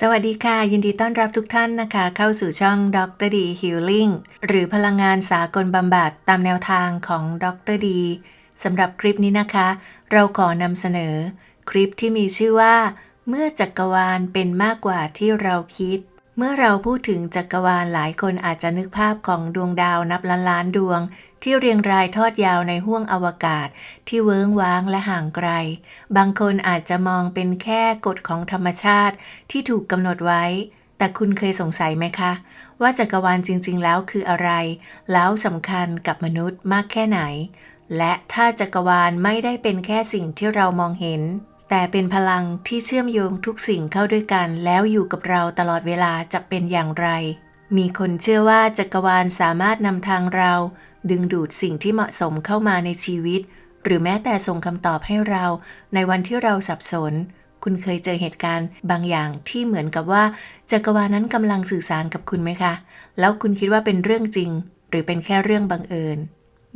สวัสดีค่ะ ยินดีต้อนรับทุกท่านนะคะ เข้าสู่ช่องดรดีฮิลลิ่งหรือพลังงานสากลบำบัดตามแนวทางของดรดีสำหรับคลิปนี้นะคะ เราขอนำเสนอ คลิปที่มีชื่อว่า เมื่อจักรวาลเป็นมากกว่าที่เราคิด เมื่อเราพูดถึงจักรวาลหลายคนอาจจะนึกภาพของดวงดาวนับล้านล้านดวง ที่เรียงรายทอดยาวในห้วงอวกาศที่เวิ้งว้างและห่างไกล บางคนอาจจะมองเป็นแค่กฎของธรรมชาติที่ถูกกำหนดไว้ แต่คุณเคยสงสัยไหมคะ ว่าจักรวาลจริง ๆ แล้วคืออะไร แล้วสำคัญกับมนุษย์มากแค่ไหน และถ้าจักรวาลไม่ได้เป็นแค่สิ่งที่เรามองเห็น แต่เป็นพลังที่เชื่อมโยงทุกสิ่งเข้าด้วยกัน แล้วอยู่กับเราตลอดเวลาจะเป็นอย่างไรมีคนเชื่อว่าจักรวาลสามารถนำทางเรา ดึงดูดสิ่งที่เหมาะสมเข้ามาในชีวิต หรือแม้แต่ส่งคำตอบให้เรา ในวันที่เราสับสน คุณเคยเจอเหตุการณ์บางอย่างที่เหมือนกับว่าจักรวาลนั้นกำลังสื่อสารกับคุณไหมคะ แล้วคุณคิดว่าเป็นเรื่องจริง หรือเป็นแค่เรื่องบังเอิญ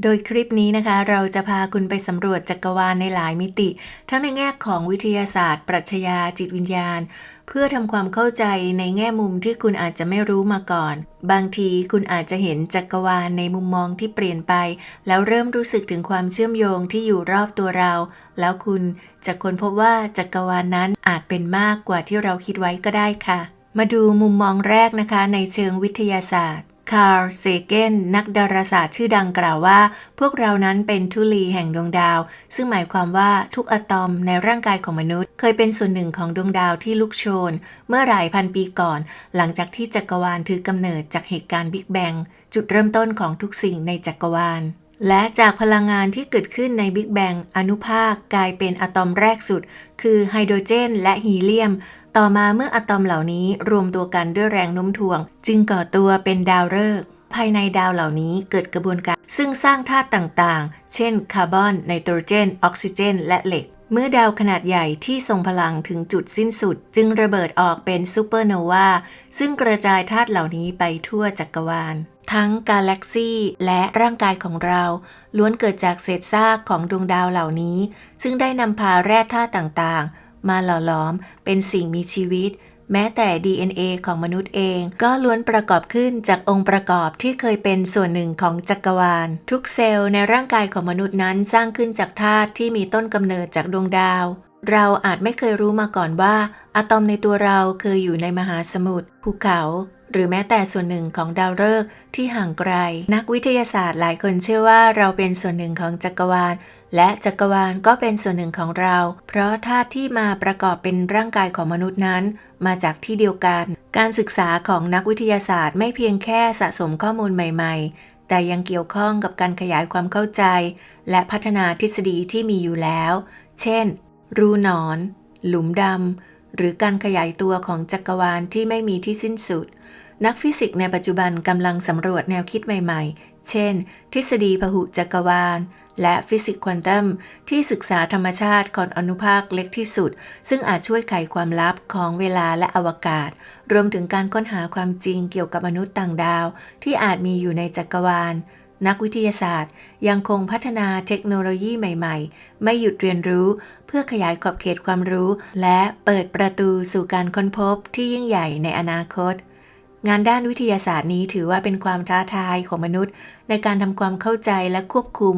โดยคลิปนี้นะคะเราจะพาคุณไปสำรวจจักรวาลในหลายมิติ ทั้งในแง่ของวิทยาศาสตร์ ปรัชญาจิตวิญญาณ เพื่อทำความเข้าใจในแง่มุมที่คุณอาจจะไม่รู้มาก่อน บางทีคุณอาจจะเห็นจักรวาลในมุมมองที่เปลี่ยนไป แล้วเริ่มรู้สึกถึงความเชื่อมโยงที่อยู่รอบตัวเรา แล้วคุณจะค้นพบว่าจักรวาลนั้นอาจเป็นมากกว่าที่เราคิดไว้ก็ได้ค่ะ มาดูมุมมองแรกนะคะ ในเชิงวิทยาศาสตร์ คาร์ล เซเกน นักดาราศาสตร์ชื่อดังกล่าวว่า พวกเรานั้นเป็นทุลีแห่งดวงดาว ซึ่งหมายความว่าทุกอะตอมในร่างกายของมนุษย์ เคยเป็นส่วนหนึ่งของดวงดาวที่ลุกโชน เมื่อหลายพันปีก่อน หลังจากที่จักรวาลถือกำเนิดจากเหตุการณ์บิ๊กแบง จุดเริ่มต้นของทุกสิ่งในจักรวาลและจากพลังงานที่เกิดขึ้นในบิ๊กแบงอนุภาคกลายเป็นอะตอมแรกสุด คือไฮโดรเจนและฮีเลียม ต่อมาเมื่ออะตอมเหล่านี้รวมตัวกันด้วยแรงโน้มถ่วง จึงก่อตัวเป็นดาวฤกษ์ภายในดาวเหล่านี้เกิดกระบวนการ ซึ่งสร้างธาตุต่างๆ เช่น คาร์บอน ไนโตรเจน ออกซิเจน และเหล็ก เมื่อดาวขนาดใหญ่ที่ทรงพลังถึงจุดสิ้นสุด จึงระเบิดออกเป็นซูเปอร์โนวา ซึ่งกระจายธาตุเหล่านี้ไปทั่วจักรวาล ทั้งกาแล็กซีและร่างกายของเรา ล้วนเกิดจากเศษซากของดวงดาวเหล่านี้ ซึ่งได้นำพาแร่ธาตุต่างๆ มาหล่อหลอมเป็นสิ่งมีชีวิต แม้แต่ DNA ของมนุษย์เอง ก็ล้วนประกอบขึ้นจากองค์ประกอบที่เคยเป็นส่วนหนึ่งของจักรวาล ทุกเซลล์ในร่างกายของมนุษย์นั้นสร้างขึ้นจากธาตุที่มีต้นกำเนิดจากดวงดาว เราอาจไม่เคยรู้มาก่อนว่า อะตอมในตัวเราเคยอยู่ในมหาสมุทรภูเขาหรือแม้แต่ส่วนหนึ่งของดาวฤกษ์ที่ห่างไกล นักวิทยาศาสตร์หลายคนเชื่อว่าเราเป็นส่วนหนึ่งของจักรวาล และจักรวาลก็เป็นส่วนหนึ่งของเรา เพราะธาตุที่มาประกอบเป็นร่างกายของมนุษย์นั้น มาจากที่เดียวกัน การศึกษาของนักวิทยาศาสตร์ไม่เพียงแค่สะสมข้อมูลใหม่ ๆ แต่ยังเกี่ยวข้องกับการขยายความเข้าใจ และพัฒนาทฤษฎีที่มีอยู่แล้ว เช่น รูหนอน หลุมดำ หรือการขยายตัวของจักรวาลที่ไม่มีที่สิ้นสุด นักฟิสิกส์ในปัจจุบันกำลังสำรวจแนวคิดใหม่ ๆ เช่น ทฤษฎีพหุจักรวาล และฟิสิกส์ควอนตัมที่ศึกษาธรรมชาติของอนุภาคเล็กที่สุด ซึ่งอาจช่วยไขความลับของเวลาและอวกาศ รวมถึงการค้นหาความจริงเกี่ยวกับมนุษย์ต่างดาว ที่อาจมีอยู่ในจักรวาล นักวิทยาศาสตร์ ยังคงพัฒนาเทคโนโลยีใหม่ๆ ไม่หยุดเรียนรู้ เพื่อขยายขอบเขตความรู้ และเปิดประตูสู่การค้นพบที่ยิ่งใหญ่ในอนาคต งานด้านวิทยาศาสตร์นี้ถือว่าเป็นความท้าทายของมนุษย์ ในการทำความเข้าใจและควบคุม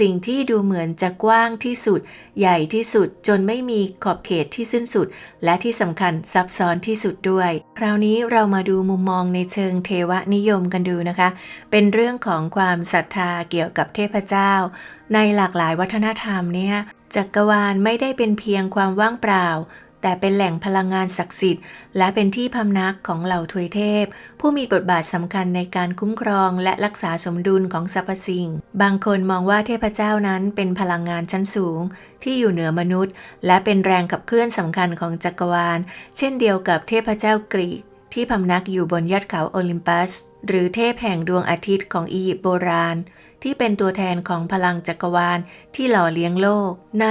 สิ่งที่ดูเหมือนจะกว้างที่สุด ใหญ่ที่สุด จนไม่มีขอบเขตที่สิ้นสุด และที่สำคัญซับซ้อนที่สุดด้วย คราวนี้เรามาดูมุมมองในเชิงเทวนิยมกันดูนะคะ เป็นเรื่องของความศรัทธาเกี่ยวกับเทพเจ้า ในหลากหลายวัฒนธรรมเนี่ยจักรวาลไม่ได้เป็นเพียงความว่างเปล่า แต่เป็นแหล่งพลังงานศักดิ์สิทธิ์ และเป็นที่พำนักของเหล่าทวยเทพ ผู้มีบทบาทสำคัญในการคุ้มครองและรักษาสมดุลของสรรพสิ่ง บางคนมองว่าเทพเจ้านั้นเป็นพลังงานชั้นสูง ที่อยู่เหนือมนุษย์ และเป็นแรงขับเคลื่อนสำคัญของจักรวาล เช่นเดียวกับเทพเจ้ากรีกที่พำนักอยู่บนยอดเขาโอลิมปัส หรือเทพแห่งดวงอาทิตย์ของอียิปต์โบราณ ที่เป็นตัวแทนของพลังจักรวาลที่หล่อเลี้ยงโลก ใน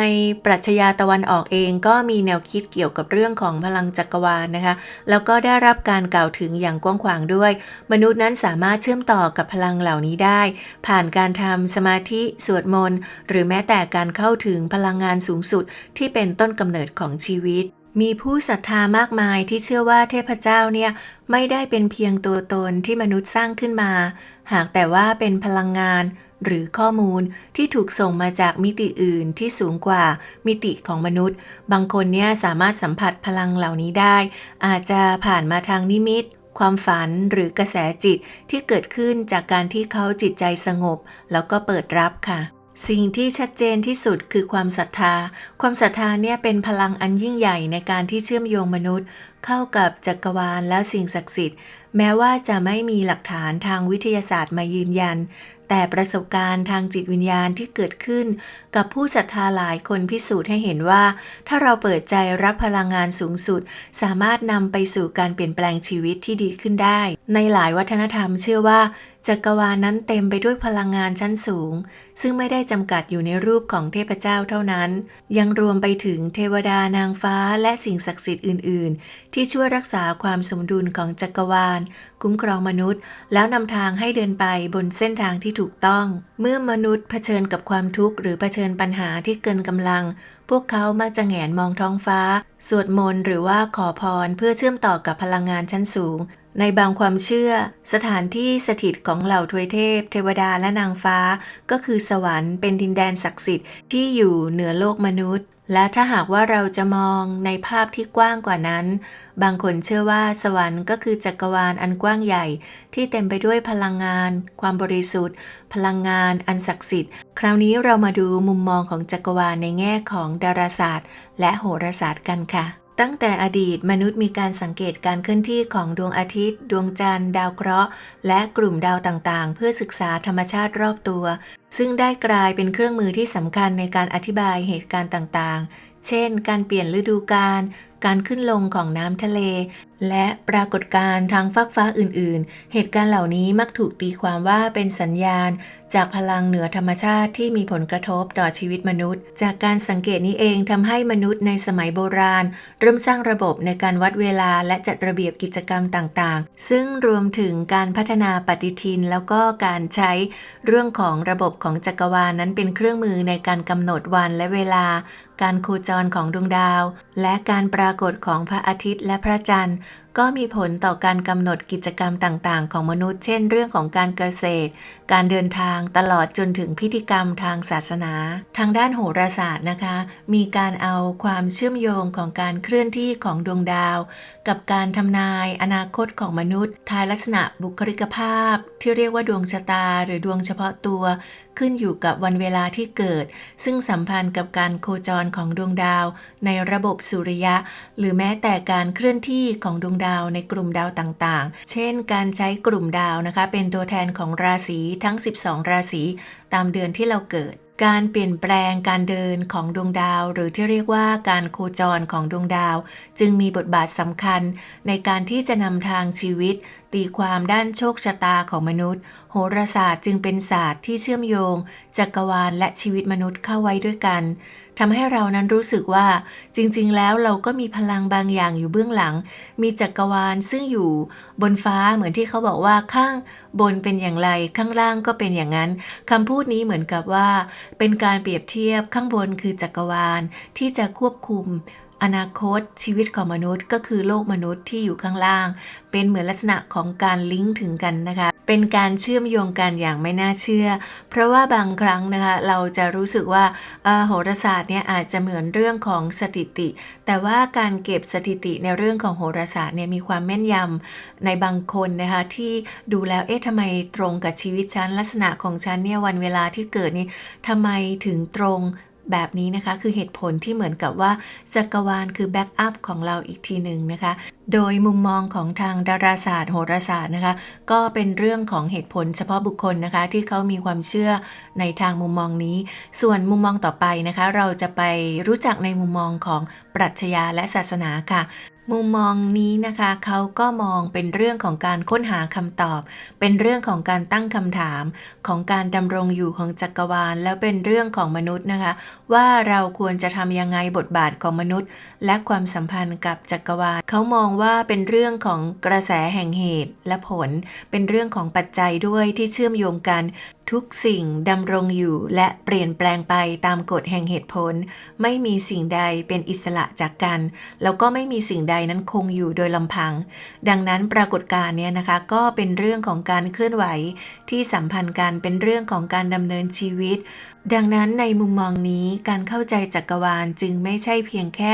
ปรัชญาตะวันออกเองก็มีแนวคิดเกี่ยวกับเรื่องของพลังจักรวาลนะคะ แล้วก็ได้รับการกล่าวถึงอย่างกว้างขวางด้วย มนุษย์นั้นสามารถเชื่อมต่อกับพลังเหล่านี้ได้ ผ่านการทำสมาธิสวดมนต์หรือแม้แต่การเข้าถึงพลังงานสูงสุดที่เป็นต้นกำเนิดของชีวิต มีผู้ศรัทธามากมายที่เชื่อว่าเทพเจ้าเนี่ยไม่ได้เป็นเพียงตัวตนที่มนุษย์สร้างขึ้นมา หากแต่ว่าเป็นพลังงานหรือข้อมูลที่ถูกส่งมาจากมิติอื่นที่สูงกว่ามิติของมนุษย์ บางคนเนี่ยสามารถสัมผัสพลังเหล่านี้ได้ อาจจะผ่านมาทางนิมิต ความฝันหรือกระแสจิตที่เกิดขึ้นจากการที่เขาจิตใจสงบ แล้วก็เปิดรับค่ะ สิ่งที่ชัดเจนที่สุดคือความศรัทธา ความศรัทธาเนี่ยเป็นพลังอันยิ่งใหญ่ในการที่เชื่อมโยงมนุษย์ เข้ากับจักรวาลและสิ่งศักดิ์สิทธิ์ แม้ว่าจะไม่มีหลักฐานทางวิทยาศาสตร์มายืนยัน แต่ประสบการณ์ทางจิตวิญญาณที่เกิดขึ้น กับผู้ศรัทธาหลายคนพิสูจน์ให้เห็นว่า ถ้าเราเปิดใจรับพลังงานสูงสุด สามารถนำไปสู่การเปลี่ยนแปลงชีวิตที่ดีขึ้นได้ ในหลายวัฒนธรรมเชื่อว่า จักรวาลนั้นเต็มไปด้วยพลังงานชั้นสูง ซึ่งไม่ได้จำกัดอยู่ในรูปของเทพเจ้าเท่านั้น ยังรวมไปถึงเทวดานางฟ้าและสิ่งศักดิ์สิทธิ์อื่น ๆ ที่ช่วยรักษาความสมดุลของจักรวาล คุ้มครองมนุษย์ แล้วนำทางให้เดินไปบนเส้นทางที่ถูกต้อง เมื่อมนุษย์เผชิญกับความทุกข์หรือเผชิญปัญหาที่เกินกำลัง พวกเขามักจะแหงนมองท้องฟ้า สวดมนต์หรือว่าขอพรเพื่อเชื่อมต่อกับพลังงานชั้นสูง ในบางความเชื่อ สถานที่สถิตของเหล่าทวยเทพ เทวดาและนางฟ้า ก็คือสวรรค์เป็นดินแดนศักดิ์สิทธิ์ที่อยู่เหนือโลกมนุษย์ และถ้าหากว่าเราจะมองในภาพที่กว้างกว่านั้น บางคนเชื่อว่าสวรรค์ก็คือจักรวาลอันกว้างใหญ่ ที่เต็มไปด้วยพลังงาน ความบริสุทธิ์ พลังงานอันศักดิ์สิทธิ์ คราวนี้เรามาดูมุมมองของจักรวาลในแง่ของดาราศาสตร์ และโหราศาสตร์กันค่ะ ตั้งแต่อดีตมนุษย์มีการสังเกตการเคลื่อนที่ของดวงอาทิตย์ ดวงจันทร์ ดาวเคราะห์ และกลุ่มดาวต่างๆ เพื่อศึกษาธรรมชาติรอบตัว ซึ่งได้กลายเป็นเครื่องมือที่สำคัญในการอธิบายเหตุการณ์ต่างๆ เช่น การเปลี่ยนฤดูกาล การขึ้นลงของน้ำทะเล และปรากฏการณ์ทางฟากฟ้าอื่น ๆ เหตุการณ์เหล่านี้มักถูกตีความว่าเป็นสัญญาณ จากพลังเหนือธรรมชาติที่มีผลกระทบต่อชีวิตมนุษย์ จากการสังเกตนี้เองทำให้มนุษย์ในสมัยโบราณ เริ่มสร้างระบบในการวัดเวลาและจัดระเบียบกิจกรรมต่าง ๆ ซึ่งรวมถึงการพัฒนาปฏิทิน แล้วก็การใช้เรื่องของระบบของจักรวาลนั้นเป็นเครื่องมือในการกำหนดวันและเวลา การโคจรของดวงดาว และการปรากฏของพระอาทิตย์และพระจันทร์ ก็มีผลต่อการกำหนดกิจกรรมต่างๆ ของมนุษย์ เช่น เรื่องของการเกษตร การเดินทางตลอดจนถึงพิธีกรรมทางศาสนา ทางด้านโหราศาสตร์นะคะ มีการเอาความเชื่อมโยงของการเคลื่อนที่ของดวงดาว กับการทำนายอนาคตของมนุษย์ ทายลักษณะบุคลิกภาพ ที่เรียกว่าดวงชะตา หรือดวงเฉพาะตัว ขึ้นอยู่กับวันเวลาที่เกิด ซึ่งสัมพันธ์กับการโคจรของดวงดาว ในระบบสุริยะ หรือแม้แต่การเคลื่อนที่ของดวงดาวในกลุ่มดาวต่างๆ เช่น การใช้กลุ่มดาวนะคะ เป็นตัวแทนของราศีทั้ง 12 ราศี ตามเดือนที่เราเกิด การเปลี่ยนแปลงการเดินของดวงดาว หรือที่เรียกว่าการโคจรของดวงดาว จึงมีบทบาทสำคัญ ในการที่จะนำทางชีวิต ตีความด้านโชคชะตาของมนุษย์ โหราศาสตร์จึงเป็นศาสตร์ที่เชื่อมโยงจักรวาลและชีวิตมนุษย์เข้าไว้ด้วยกัน ทำให้เรานั้นรู้สึกว่า จริง ๆ แล้วเราก็มีพลังบางอย่างอยู่เบื้องหลัง มีจักรวาลซึ่งอยู่บนฟ้าเหมือนที่เขาบอกว่าข้างบนเป็นอย่างไรข้างล่างก็เป็นอย่างนั้นคำพูดนี้เหมือนกับว่า เป็นการเปรียบเทียบข้างบนคือจักรวาลที่จะควบคุม อนาคตชีวิตของมนุษย์ก็คือโลกมนุษย์ที่อยู่ข้างล่าง เป็นเหมือนลักษณะของการลิงก์ถึงกันนะคะ เป็นการเชื่อมโยงกันอย่างไม่น่าเชื่อ เพราะว่าบางครั้งนะคะเราจะรู้สึกว่าโหราศาสตร์เนี่ยอาจจะเหมือนเรื่องของสถิติ แต่ว่าการเก็บสถิติในเรื่องของโหราศาสตร์เนี่ยมีความแม่นยำในบางคนนะคะที่ดูแล้วเอ๊ะทำไมตรงกับชีวิตฉันลักษณะของฉันเนี่ยวันเวลาที่เกิดนี่ทำไมถึงตรง แบบนี้นะคะ คือเหตุผลที่เหมือนกับว่าจักรวาลคือแบ็กอัพของเราอีกทีหนึ่งนะคะ โดยมุมมองของทางดาราศาสตร์ โหราศาสตร์นะคะ ก็เป็นเรื่องของเหตุผลเฉพาะบุคคลนะคะ ที่เขามีความเชื่อในทางมุมมองนี้ ส่วนมุมมองต่อไปนะคะ เราจะไปรู้จักในมุมมองของปรัชญาและศาสนาค่ะ มุมมองนี้นะคะเขาก็มองเป็นเรื่องของการค้นหาคำตอบ เป็นเรื่องของการตั้งคำถามของการดำรงอยู่ของจักรวาล แล้วเป็นเรื่องของมนุษย์นะคะ ว่าเราควรจะทำยังไงบทบาทของมนุษย์ และความสัมพันธ์กับจักรวาลเขามองว่าเป็นเรื่องของกระแสแห่งเหตุและผล เป็นเรื่องของปัจจัยด้วยที่เชื่อมโยงกันทุกสิ่งดำรงอยู่และเปลี่ยนแปลงไปตามกฎแห่งเหตุผล ไม่มีสิ่งใดเป็นอิสระจากกัน แล้วก็ไม่มีสิ่งใดนั้นคงอยู่โดยลำพัง ดังนั้นปรากฏการณ์เนี้ยนะคะก็เป็นเรื่องของการเคลื่อนไหวที่สัมพันธ์กันเป็นเรื่องของการดำเนินชีวิต ดังนั้นในมุมมองนี้การเข้าใจจักรวาลจึงไม่ใช่เพียงแค่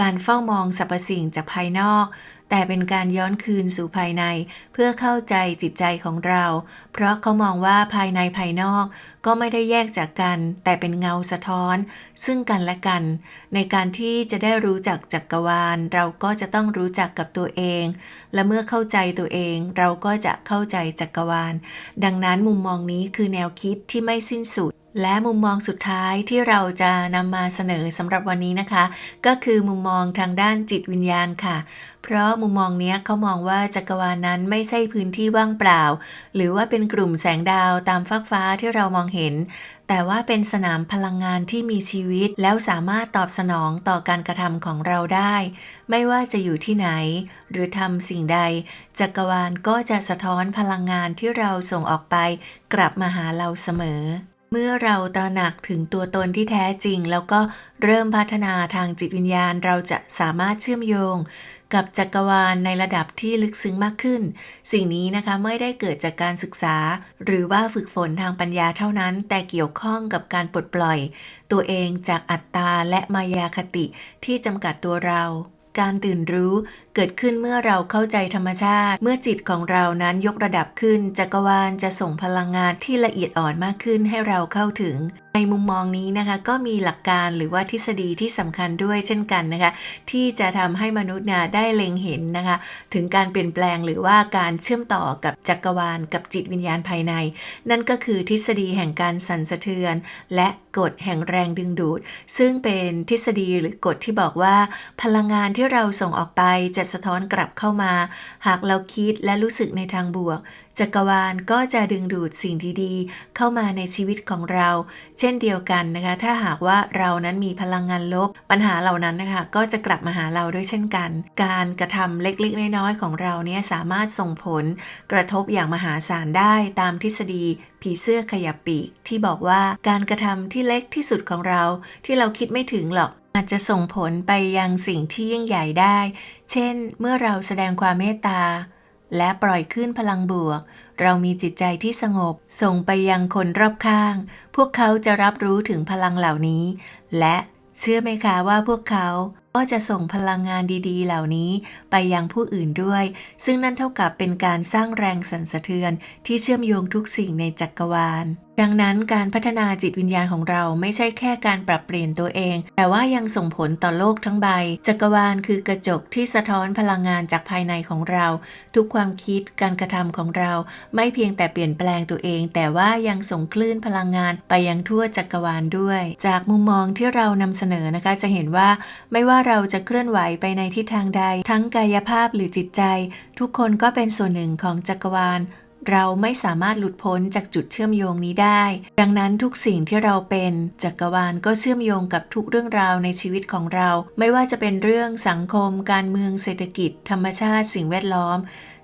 การเฝ้ามองสรรพสิ่งจากภายนอก แต่เป็นการย้อนคืนสู่ภายใน เพื่อเข้าใจจิตใจของเรา เพราะเขามองว่าภายในภายนอก ก็ไม่ได้แยกจากกัน แต่เป็นเงาสะท้อน ซึ่งกันและกัน ในการที่จะได้รู้จักจักรวาล เราก็จะต้องรู้จักกับตัวเอง และเมื่อเข้าใจตัวเอง เราก็จะเข้าใจจักรวาล ดังนั้นมุมมองนี้คือแนวคิดที่ไม่สิ้นสุด และมุมมองสุดท้ายที่เราจะนำมาเสนอสำหรับวันนี้นะคะ ก็คือมุมมองทางด้านจิตวิญญาณค่ะ เพราะมุมมองนี้เขามองว่าจักรวาลนั้นไม่ใช่พื้นที่ว่างเปล่า หรือว่าเป็นกลุ่มแสงดาวตามฟากฟ้าที่เรามองเห็น แต่ว่าเป็นสนามพลังงานที่มีชีวิต แล้วสามารถตอบสนองต่อการกระทำของเราได้ ไม่ว่าจะอยู่ที่ไหน หรือทำสิ่งใด จักรวาลก็จะสะท้อนพลังงานที่เราส่งออกไป กลับมาหาเราเสมอ เมื่อเราตระหนักถึงตัวตนที่แท้จริง แล้วก็เริ่มพัฒนาทางจิตวิญญาณ เราจะสามารถเชื่อมโยง กับจักรวาลในระดับที่ลึกซึ้งมากขึ้น สิ่งนี้นะคะไม่ได้เกิดจากการศึกษา หรือว่าฝึกฝนทางปัญญาเท่านั้น แต่เกี่ยวข้องกับการปลดปล่อย ตัวเองจากอัตตาและมายาคติที่จำกัดตัวเรา การตื่นรู้ เกิดขึ้นเมื่อเราเข้าใจธรรมชาติ เมื่อจิตของเรานั้นยกระดับขึ้น จักรวาลจะส่งพลังงานที่ละเอียดอ่อนมากขึ้นให้เราเข้าถึง ในมุมมองนี้นะคะ ก็มีหลักการหรือว่าทฤษฎีที่สำคัญด้วยเช่นกันนะคะ ที่จะทำให้มนุษย์เนี่ยได้เล็งเห็นนะคะ ถึงการเปลี่ยนแปลงหรือว่าการเชื่อมต่อกับจักรวาลกับจิตวิญญาณภายใน นั่นก็คือทฤษฎีแห่งการสั่นสะเทือน และกฎแห่งแรงดึงดูด ซึ่งเป็นทฤษฎีหรือกฎที่บอกว่า พลังงานที่เราส่งออกไปจะสะท้อนกลับเข้ามา หากเราคิดและรู้สึกในทางบวก จักรวาลก็จะดึงดูดสิ่งดีๆ เข้ามาในชีวิตของเรา เช่นเดียวกันนะคะ ถ้าหากว่าเรานั้นมีพลังงานลบ ปัญหาเหล่านั้นนะคะ ก็จะกลับมาหาเราด้วยเช่นกัน การกระทำเล็กๆ น้อยๆ ของเราเนี่ยสามารถส่งผลกระทบอย่างมหาศาลได้ตามทฤษฎีผีเสื้อขยับปีกที่บอกว่าการกระทำที่เล็กที่สุดของเรา ที่เราคิดไม่ถึงหรอก อาจจะส่งผลไปยังสิ่งที่ยิ่งใหญ่ได้ เช่น เมื่อเราแสดงความเมตตา และปล่อยขึ้นพลังบวก เรามีจิตใจที่สงบ ส่งไปยังคนรอบข้าง พวกเขาจะรับรู้ถึงพลังเหล่านี้ และเชื่อไหมคะว่าพวกเขาก็จะส่งพลังงานดีๆ เหล่านี้ไปยังผู้อื่นด้วย ซึ่งนั่นเท่ากับเป็นการสร้างแรงสั่นสะเทือนที่เชื่อมโยงทุกสิ่งในจักรวาล ดังนั้นการพัฒนาจิตวิญญาณของเราไม่ใช่แค่การปรับเปลี่ยนตัวเอง แต่ว่ายังส่งผลต่อโลกทั้งใบ จักรวาลคือกระจกที่สะท้อนพลังงานจากภายในของเรา ทุกความคิดการกระทำของเรา ไม่เพียงแต่เปลี่ยนแปลงตัวเอง แต่ว่ายังส่งคลื่นพลังงานไปยังทั่วจักรวาลด้วย จากมุมมองที่เรานำเสนอนะคะ จะเห็นว่าไม่ว่าเราจะเคลื่อนไหวไปในทิศทางใด ทั้งกายภาพหรือจิตใจ ทุกคนก็เป็นส่วนหนึ่งของจักรวาล เราไม่สามารถหลุดพ้นจากจุดเชื่อมโยงนี้ได้ ดังนั้นทุกสิ่งที่เราเป็นจักรวาลก็เชื่อมโยงกับทุกเรื่องราวในชีวิตของเรา ไม่ว่าจะเป็นเรื่องสังคม การเมืองเศรษฐกิจ ธรรมชาติสิ่งแวดล้อม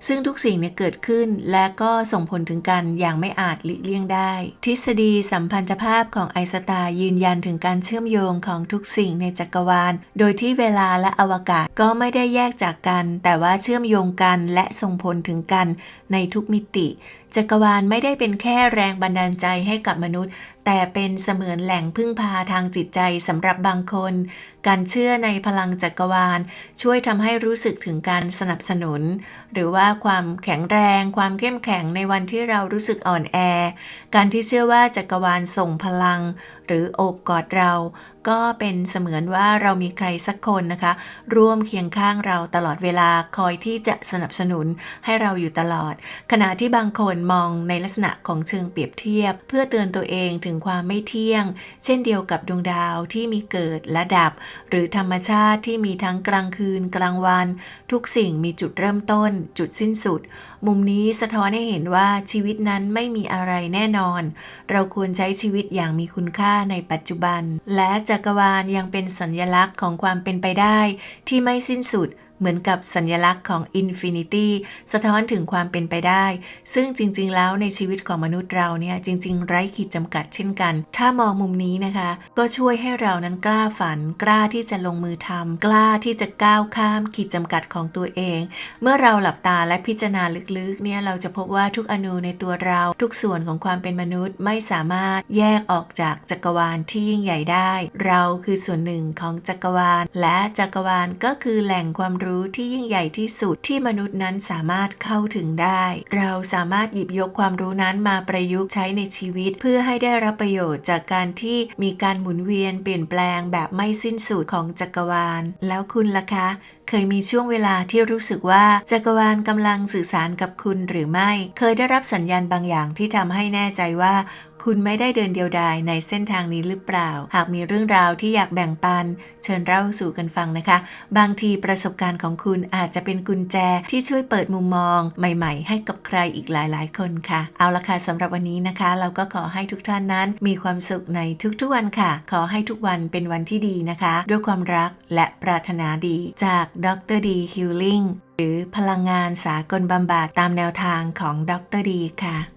ซึ่งทุกสิ่งเนี่ยเกิดขึ้นและก็ส่งผลถึงกันอย่างไม่อาจหลีกเลี่ยงได้ ทฤษฎีสัมพันธภาพของไอสตา์ยืนยันถึงการเชื่อมโยงของทุกสิ่งในจักรวาล โดยที่เวลาและอวกาศก็ไม่ได้แยกจากกัน แต่ว่าเชื่อมโยงกันและส่งผลถึงกันในทุกมิติ จักรวาลไม่ได้เป็นแค่แรงบันดาลใจให้กับมนุษย์ แต่เป็นเสมือนแหล่งพึ่งพาทางจิตใจสำหรับบางคน การเชื่อในพลังจักรวาล ช่วยทำให้รู้สึกถึงการสนับสนุน หรือว่าความแข็งแรง ความเข้มแข็งในวันที่เรารู้สึกอ่อนแอ การที่เชื่อว่าจักรวาลส่งพลัง หรือโอบกอดเรา ก็เป็นเสมือนว่าเรามีใครสักคนนะคะ ร่วมเคียงข้างเราตลอดเวลาคอยที่จะสนับสนุนให้เราอยู่ตลอด ขณะที่บางคนมองในลักษณะของเชิงเปรียบเทียบ เพื่อเตือนตัวเองถึงความไม่เที่ยง เช่นเดียวกับดวงดาวที่มีเกิดและดับ หรือธรรมชาติที่มีทั้งกลางคืนกลางวัน ทุกสิ่งมีจุดเริ่มต้น จุดสิ้นสุดมุมนี้สะท้อนให้เห็นว่าชีวิตนั้นไม่มีอะไรแน่นอน เราควรใช้ชีวิตอย่างมีคุณค่าในปัจจุบัน และจักรวาลยังเป็นสัญลักษณ์ของความเป็นไปได้ที่ไม่สิ้นสุด เหมือนกับสัญลักษณ์ของ Infinity สะท้อนถึงความเป็นไปได้ ซึ่งจริง ๆ แล้วในชีวิตของมนุษย์เราเนี่ยจริง ๆ ไร้ขีดจำกัดเช่นกัน ถ้ามองมุมนี้นะคะ ก็ช่วยให้เรานั้นกล้าฝัน กล้าที่จะลงมือทำกล้าที่จะก้าวข้ามขีดจำกัดของตัวเอง เมื่อเราหลับตาและพิจารณาลึกๆเนี่ยเราจะพบว่าทุกอนูในตัวเราทุกส่วนของความเป็นมนุษย์ไม่สามารถแยกออกจากจักรวาลที่ยิ่งใหญ่ได้ เราคือส่วนหนึ่งของจักรวาล และจักรวาลก็คือแหล่งความรู้ที่ยิ่งใหญ่ที่สุดที่มนุษย์นั้นสามารถเข้าถึงได้ เราสามารถหยิบยกความรู้นั้นมาประยุกต์ใช้ในชีวิต เพื่อให้ได้รับประโยชน์จากการที่มีการหมุนเวียนเปลี่ยนแปลงแบบไม่สิ้นสุดของจักรวาล แล้วคุณล่ะคะ เคยมีช่วงเวลาที่รู้สึกว่าจักรวาลกำลังสื่อสารกับคุณหรือไม่ เคยได้รับสัญญาณบางอย่างที่ทำให้แน่ใจว่า คุณไม่ได้เดินเดียวดายในเส้นทางนี้หรือเปล่า หากมีเรื่องราวที่อยากแบ่งปัน เชิญเล่าสู่กันฟังนะคะ บางทีประสบการณ์ของคุณอาจจะเป็นกุญแจที่ช่วยเปิดมุมมอง ใหม่ ๆ ให้กับใครอีกหลาย ๆ คนค่ะ เอาละค่ะสำหรับวันนี้นะคะ เราก็ขอให้ทุกท่านนั้น มีความสุขในทุกๆวันค่ะ ขอให้ทุกวันเป็นวันที่ดีนะคะ ด้วยความรักและปรารถนาดีจากดรดีฮิลลิ่งหรือพลังงานสากลบำบัดตามแนวทางของดรดีค่ะ